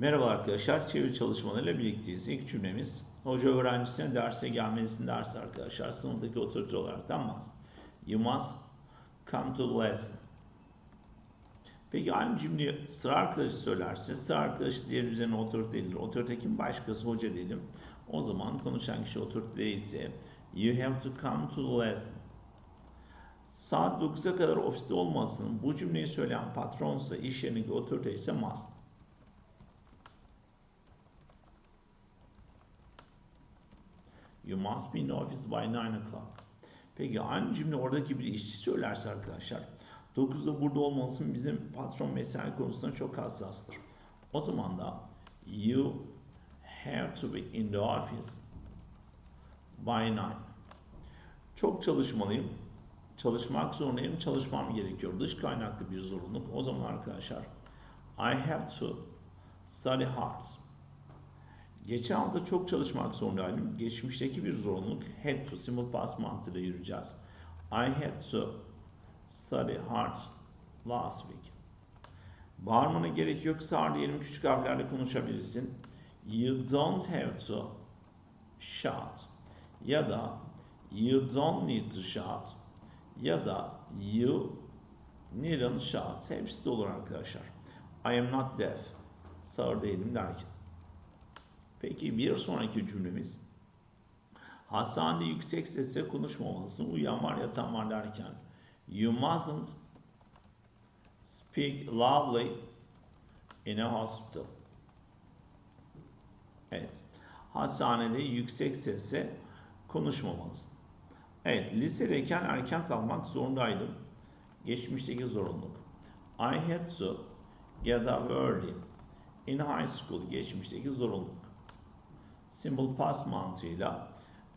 Merhaba arkadaşlar, çeviri çalışmalarıyla birlikteyiz. İlk cümlemiz, hoca öğrencisine derse gelmelisin dersi arkadaşlar. Sınıftaki otorite olaraktan must. You must come to the lesson. Peki aynı cümleyi sıra arkadaşı söylerse, sıra arkadaşı diğer üzerine otorite değildir. Otorite kim? Başkası hoca diyelim. O zaman konuşan kişi otorite değilse, you have to come to the lesson. Saat 9'a kadar ofiste olmasın. Bu cümleyi söyleyen patronsa, iş yerindeki otorite ise must. You must be in the office by 9 o'clock. Peki aynı cümle oradaki bir işçi söylerse arkadaşlar 9'da burada olmalısın bizim patron mesai konusunda çok hassastır. O zaman da you have to be in the office by 9. Çok çalışmalıyım. Çalışmak zorundayım. Çalışmam gerekiyor. Dış kaynaklı bir zorunluluk. O zaman arkadaşlar I have to study hard. Geçen hafta çok çalışmak zorundaydım. Geçmişteki bir zorunluluk had to simple past mantığıyla yürüyeceğiz. I had to study hard last week. Bağırmana gerek yok. Sağır diyelim küçük harflerle konuşabilirsin. You don't have to shout. Ya da you don't need to shout. Ya da you needn't shout. Hepsi de olur arkadaşlar. I am not deaf. Sağır değilim derken. Peki bir sonraki cümlemiz hastanede yüksek sesle konuşmamalısın. Uyuyan var yatan var derken you mustn't speak loudly in a hospital. Evet. Hastanede yüksek sesle konuşmamalısın. Evet. Lisedeyken erken kalkmak zorundaydım. Geçmişteki zorunluluk. I had to get up early in high school. Geçmişteki zorunluluk simple past mantığıyla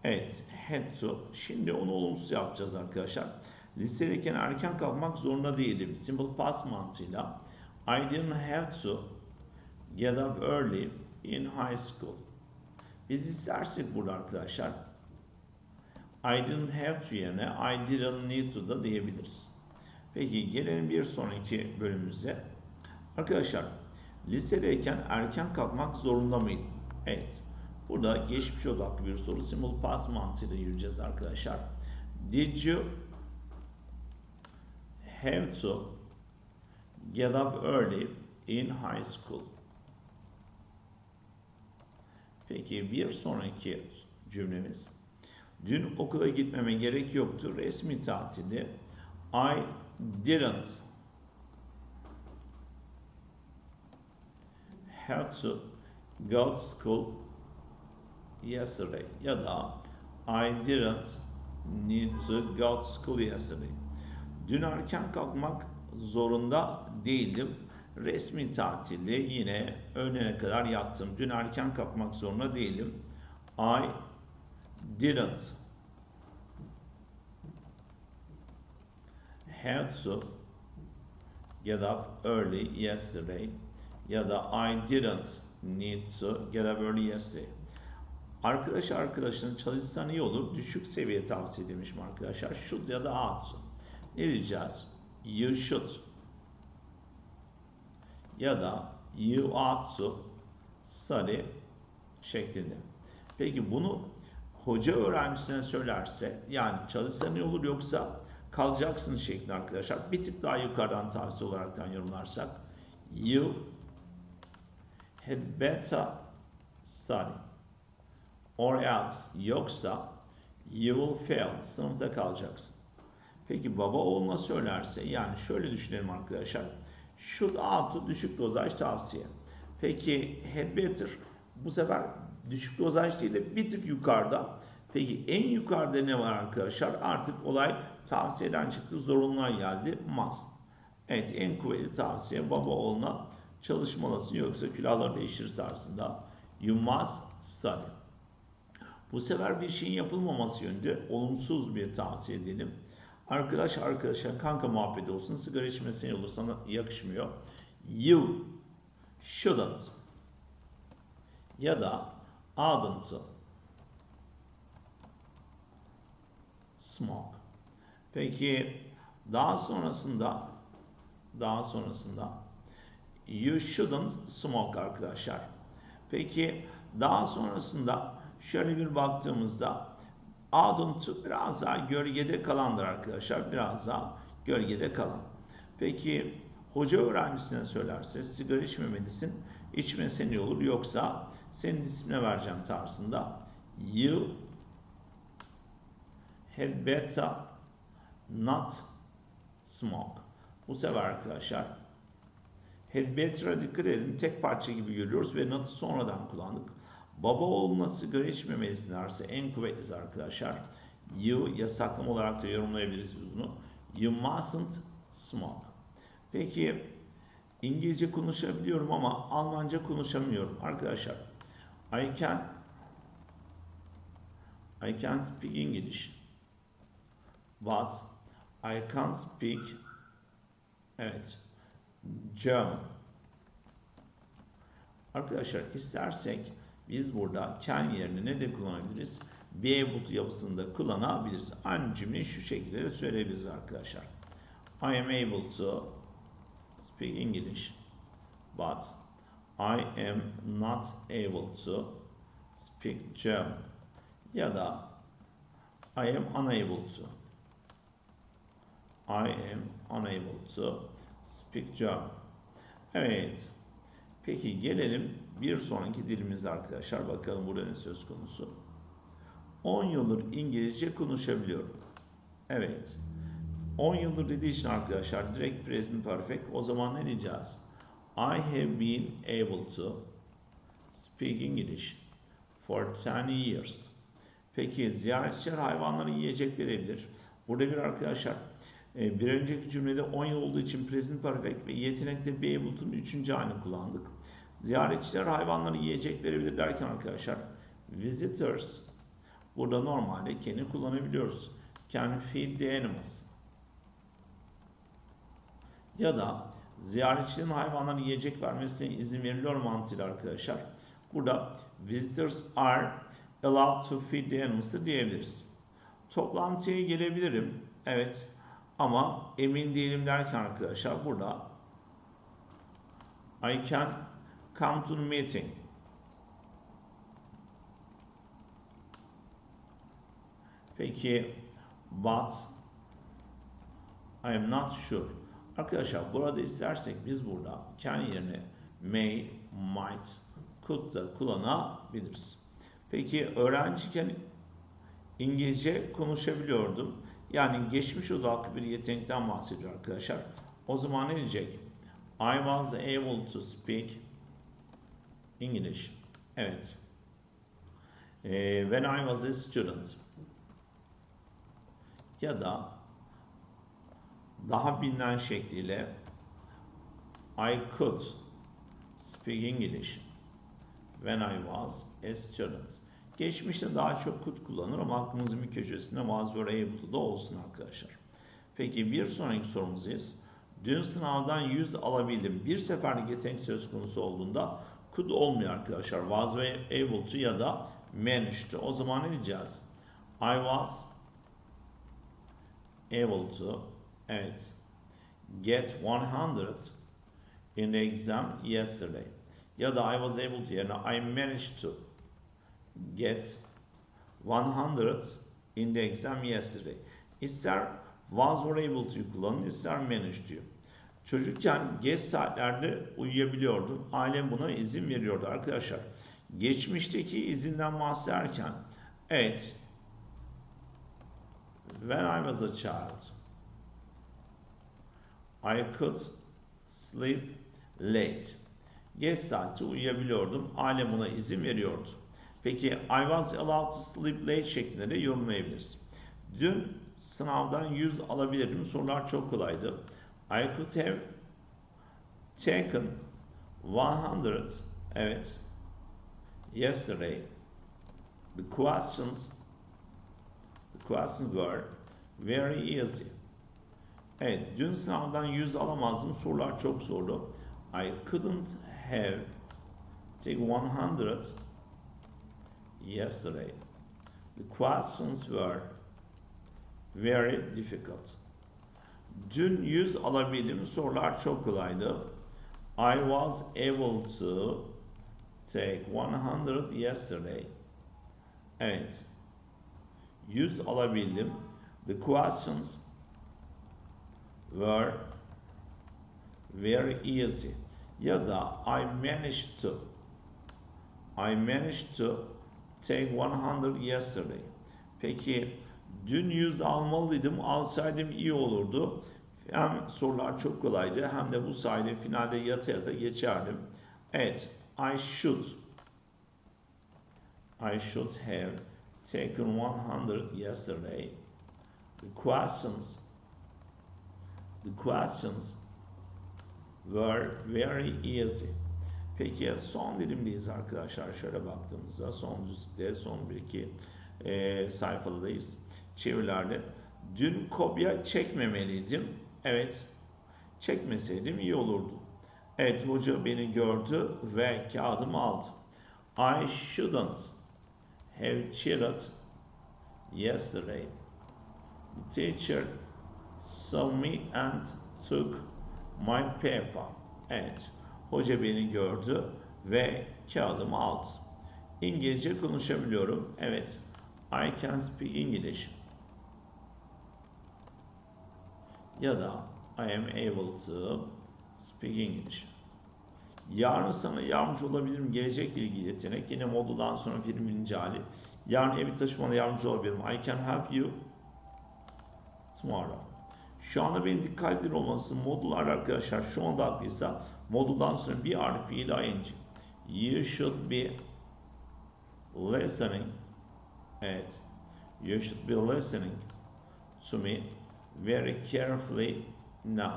evet had to şimdi onu olumsuz yapacağız arkadaşlar. Lisedeyken erken kalkmak zorunda değildim. Simple past mantığıyla I didn't have to get up early in high school. Biz istersek burada arkadaşlar I didn't have to yerine I didn't need to da diyebiliriz. Peki gelelim bir sonraki bölümümüze. Arkadaşlar lisedeyken erken kalkmak zorunda mıydım? Evet. Burada geçmiş odaklı bir soru. Simple past mantığıyla yürüyeceğiz arkadaşlar. Did you have to get up early in high school? Peki bir sonraki cümlemiz. Dün okula gitmeme gerek yoktu. Resmi tatilde I didn't have to go to school yesterday ya da I didn't need to go to school yesterday. Dün erken kalkmak zorunda değildim. Resmi tatilde yine öğlene kadar yattım. Dün erken kalkmak zorunda değilim. I didn't have to get up early yesterday ya da I didn't need to get up early yesterday. Arkadaş arkadaşının çalışsan iyi olur. Düşük seviye tavsiye demişim arkadaşlar. Should ya da ought. Ne diyeceğiz? You should. Ya da you ought to study şeklinde. Peki bunu hoca öğrencisine söylerse yani çalışsan iyi olur yoksa kalacaksın şeklinde arkadaşlar. Bir tık daha yukarıdan tavsiye olaraktan yorumlarsak you had better study or else yoksa you will fail. Sınıfta kalacaksın. Peki baba oğluna söylerse yani şöyle düşünelim arkadaşlar. Should out düşük dozaj tavsiye. Peki had better bu sefer düşük dozaj değil de bir tık yukarıda. Peki en yukarıda ne var arkadaşlar? Artık olay tavsiyeden çıktı zorunluğa geldi. Must. Evet en kuvvetli tavsiye baba oğluna çalışmalısın yoksa külahları değişir tarzında. You must study. Bu sefer bir şeyin yapılmaması yönünde olumsuz bir tavsiye edelim. Arkadaş arkadaşa kanka muhabbeti olsun. Sigara içmesine olur sana yakışmıyor. You shouldn't ya da oughtn't smoke. Peki daha sonrasında daha sonrasında You shouldn't smoke arkadaşlar. Peki daha sonrasında şöyle bir baktığımızda Adult biraz daha gölgede kalandır arkadaşlar. Biraz daha gölgede kalan. Peki hoca öğrencisine söylerse sigara içmemelisin. İçmesen iyi olur yoksa senin ismine vereceğim tarzında. You had better not smoke. Bu sefer arkadaşlar had better'a dikkat edin. Tek parça gibi görüyoruz ve not'ı sonradan kullandık. Baba oğluna sigara içmemelisin derse en kuvvetlisi arkadaşlar. You yasaklama olarak da yorumlayabiliriz bunu. You mustn't smoke. Peki İngilizce konuşabiliyorum ama Almanca konuşamıyorum arkadaşlar. I can I can speak English. But I can't speak evet German. Arkadaşlar istersek biz burada can yerine ne de kullanabiliriz? Be to yapısında kullanabiliriz. Aynı cümleyi şu şekilde de söyleyebiliriz arkadaşlar. I am able to speak English but I am not able to speak German. Ya da I am unable to. I am unable to speak German. Evet. Peki gelelim bir sonraki dilimize arkadaşlar. Bakalım burada ne söz konusu. 10 yıldır İngilizce konuşabiliyorum. Evet. 10 yıldır dediği için arkadaşlar direkt present perfect. O zaman ne diyeceğiz? I have been able to speak English for 10 years. Peki ziyaretçiler hayvanları yiyecek verebilir. Burada bir arkadaşlar bir önceki cümlede 10 yıl olduğu için present perfect ve yetenekte be able to'nun 3. halini kullandık. Ziyaretçiler hayvanları yiyecek verebilir derken arkadaşlar visitors burada normalde kendi kullanabiliyoruz. Can feed the animals. Ya da ziyaretçilerin hayvanlara yiyecek vermesine izin veriliyor mantığıyla arkadaşlar. Burada visitors are allowed to feed the animals diyebiliriz. Toplantıya gelebilirim. Evet. Ama emin değilim derken arkadaşlar burada I can come to the meeting. Peki but I am not sure. Arkadaşlar burada istersek biz burada can yerine may, might, could da kullanabiliriz. Peki öğrenciyken İngilizce konuşabiliyordum. Yani geçmiş odaklı bir yetenekten bahsediyor arkadaşlar. O zaman ne diyecek? I was able to speak English. Evet. Ee, when I was a student. Ya da daha bilinen şekliyle I could speak English when I was a student. Geçmişte daha çok could kullanır ama aklımızın bir köşesinde was were able da olsun arkadaşlar. Peki bir sonraki sorumuzdayız. Dün sınavdan 100 alabildim. Bir seferlik yetenek söz konusu olduğunda could olmuyor arkadaşlar. Was were able to ya da managed. O zaman ne diyeceğiz? I was able to evet get 100 in the exam yesterday. Ya da I was able to yerine I managed to get 100 in the exam yesterday. İster was or able to kullanın, ister managed diyor. Çocukken geç saatlerde uyuyabiliyordum. Ailem buna izin veriyordu arkadaşlar. Geçmişteki izinden bahsederken evet when I was a child I could sleep late. Geç saatte uyuyabiliyordum. Ailem buna izin veriyordu. Peki I was allowed to sleep late şeklinde de yorumlayabiliriz. Dün sınavdan 100 alabilirdim. Sorular çok kolaydı. I could have taken 100 evet yesterday the questions the questions were very easy. Evet, dün sınavdan 100 alamazdım. Sorular çok zordu. I couldn't have taken 100 yesterday. The questions were very difficult. Dün 100 alabildim. Sorular çok kolaydı. I was able to take 100 yesterday. Evet. 100 alabildim. The questions were very easy. Ya da I managed to. I managed to take 100 yesterday. Peki dün 100 almalıydım. Alsaydım iyi olurdu. Hem sorular çok kolaydı hem de bu sayede finalde yata yata geçerdim. Evet. I should I should have taken 100 yesterday. The questions the questions were very easy. Peki son dilimdeyiz arkadaşlar. Şöyle baktığımızda son düzlükte son bir iki e, sayfadayız. Çevirilerde. Dün kopya çekmemeliydim. Evet. Çekmeseydim iyi olurdu. Evet hoca beni gördü ve kağıdımı aldı. I shouldn't have cheated yesterday. The teacher saw me and took my paper. Evet. Hoca beni gördü ve kağıdımı aldı. İngilizce konuşabiliyorum. Evet. I can speak English. Ya da I am able to speak English. Yarın sana yardımcı olabilirim. Gelecekle ilgili yetenek. Yine moduldan sonra film birinci hali. Yarın evi taşımana yardımcı olabilirim. I can help you tomorrow. Şu anda benim dikkatli olması modullar arkadaşlar şu anda haklıysa moduldan sonra bir harf fiil ing. You should be listening. Evet. You should be listening to me very carefully now.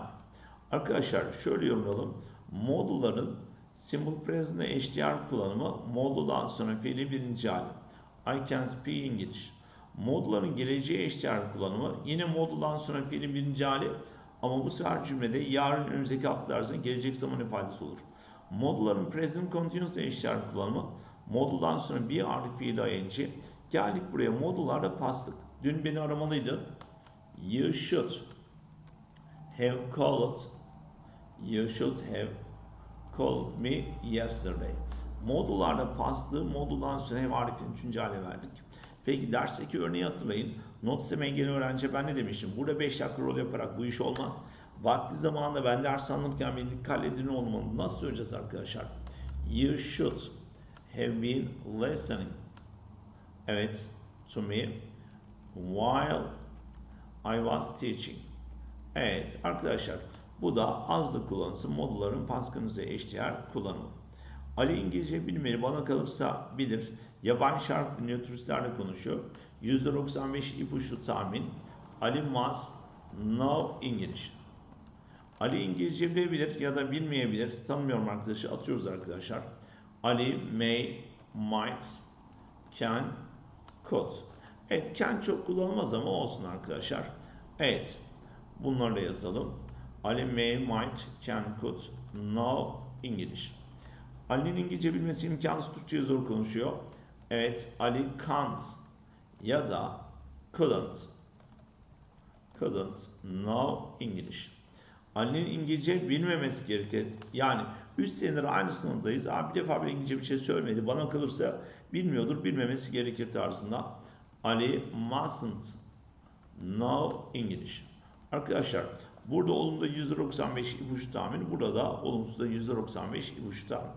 Arkadaşlar şöyle yorumlayalım. Modulların simple present'e eşdeğer kullanımı moduldan sonra fiili birinci hali. I can speak English. Modulların geleceğe eşdeğer kullanımı yine moduldan sonra fiilin birinci hali ama bu sefer cümlede yarın önümüzdeki hafta dersinde gelecek zaman ifadesi olur. Modulların present continuous eşdeğer kullanımı moduldan sonra bir harfi fiil ing. Geldik buraya modullarda pastık. Dün beni aramalıydı. You should have called You should have called me yesterday. Modullarda paslı, moduldan sonra hem harfin üçüncü hale verdik. Peki dersteki örneği hatırlayın. Not istem engelli öğrenci ben ne demiştim? Burada 5 dakika rol yaparak bu iş olmaz. Vakti zamanında ben ders anlatırken beni dikkat edin olmalı. Nasıl söyleyeceğiz arkadaşlar? You should have been listening. Evet, to me while I was teaching. Evet arkadaşlar bu da azlı kullanısı modulların paskınıza eşdeğer kullanımı. Ali İngilizce bilmeli bana kalırsa bilir. Yabancı şarkı dinliyor turistlerle konuşuyor. %95 ipuçlu tahmin. Ali must know English. Ali İngilizce bilebilir ya da bilmeyebilir. Tanımıyorum arkadaşı atıyoruz arkadaşlar. Ali may, might, can, could. Evet can çok kullanılmaz ama olsun arkadaşlar. Evet bunları da yazalım. Ali may, might, can, could, know English. Ali'nin İngilizce bilmesi imkansız Türkçe'ye zor konuşuyor. Evet, Ali can't ya da couldn't couldn't know English. Ali'nin İngilizce bilmemesi gerekir. Yani 3 senedir aynı sınıftayız. Abi bir defa bir İngilizce bir şey söylemedi. Bana kalırsa bilmiyordur, bilmemesi gerekir tarzında. Ali mustn't know English. Arkadaşlar burada olumda %95 ipucu tahmini, burada da olumsuzda %95 ipucu tahmini.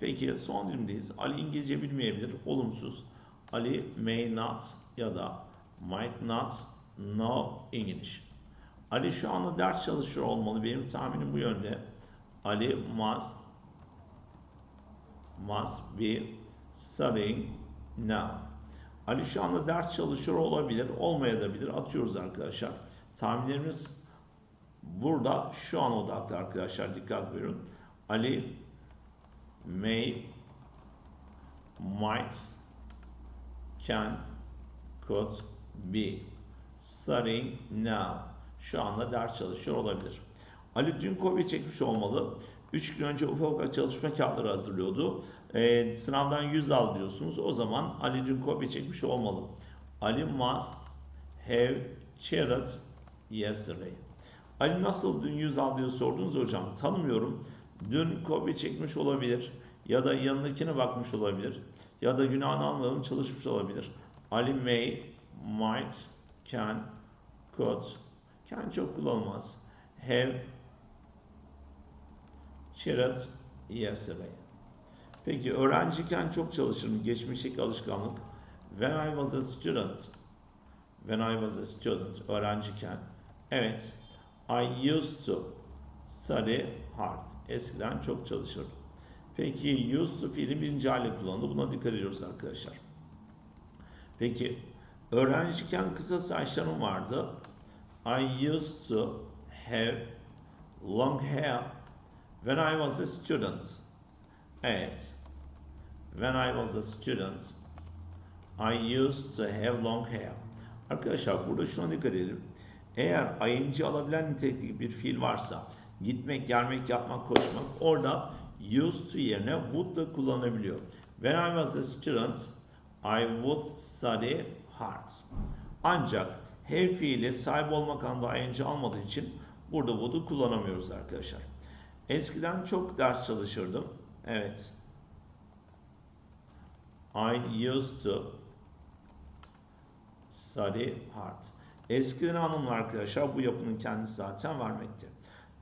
Peki son dilimdeyiz. Ali İngilizce bilmeyebilir. Olumsuz. Ali may not ya da might not know English. Ali şu anda ders çalışıyor olmalı. Benim tahminim bu yönde. Ali must must be studying now. Ali şu anda ders çalışıyor olabilir, olmayabilir. Atıyoruz arkadaşlar. Tahminlerimiz burada şu an odaklı arkadaşlar. Dikkat buyurun. Ali may, might, can, could be studying now. Şu anda ders çalışıyor olabilir. Ali dün kopya çekmiş olmalı. 3 gün önce ufak ufak çalışma kağıtları hazırlıyordu. Ee, sınavdan 100 al diyorsunuz. O zaman Ali dün kopya çekmiş olmalı. Ali must have cheated yesterday. Ali nasıl dün 100 al diye sordunuz hocam. Tanımıyorum. Dün kopya çekmiş olabilir. Ya da yanındakine bakmış olabilir. Ya da günahını almayalım çalışmış olabilir. Ali may, might, can, could. Can çok kullanılmaz. Have, cheered yesterday. Peki öğrenciyken çok çalışırım. Geçmişteki alışkanlık. When I was a student. When I was a student. Öğrenciyken. Evet. I used to study hard. Eskiden çok çalışırdım. Peki used to fiili birinci hale kullanıldı. Buna dikkat ediyoruz arkadaşlar. Peki öğrenciyken kısa saçlarım vardı. I used to have long hair when I was a student. Evet. When I was a student, I used to have long hair. Arkadaşlar burada şuna dikkat edelim. Eğer ing alabilen nitelikteki bir fiil varsa gitmek, gelmek, yapmak, koşmak orada used to yerine would da kullanabiliyor. When I was a student, I would study hard. Ancak have fiili sahip olmak anlamında ing almadığı için burada would'u kullanamıyoruz arkadaşlar. Eskiden çok ders çalışırdım. Evet. I used to study hard. Eskiden anlamlı arkadaşlar bu yapının kendisi zaten vermekte.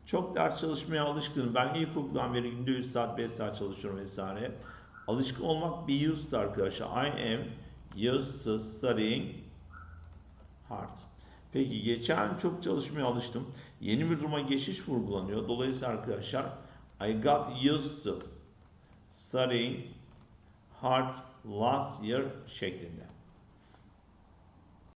Çok ders çalışmaya alışkınım. Ben ilkokuldan beri günde 3 saat 5 saat çalışıyorum vesaire. Alışkın olmak be used arkadaşlar. I am used to studying hard. Peki geçen çok çalışmaya alıştım. Yeni bir duruma geçiş vurgulanıyor. Dolayısıyla arkadaşlar I got used to studying hard last year şeklinde.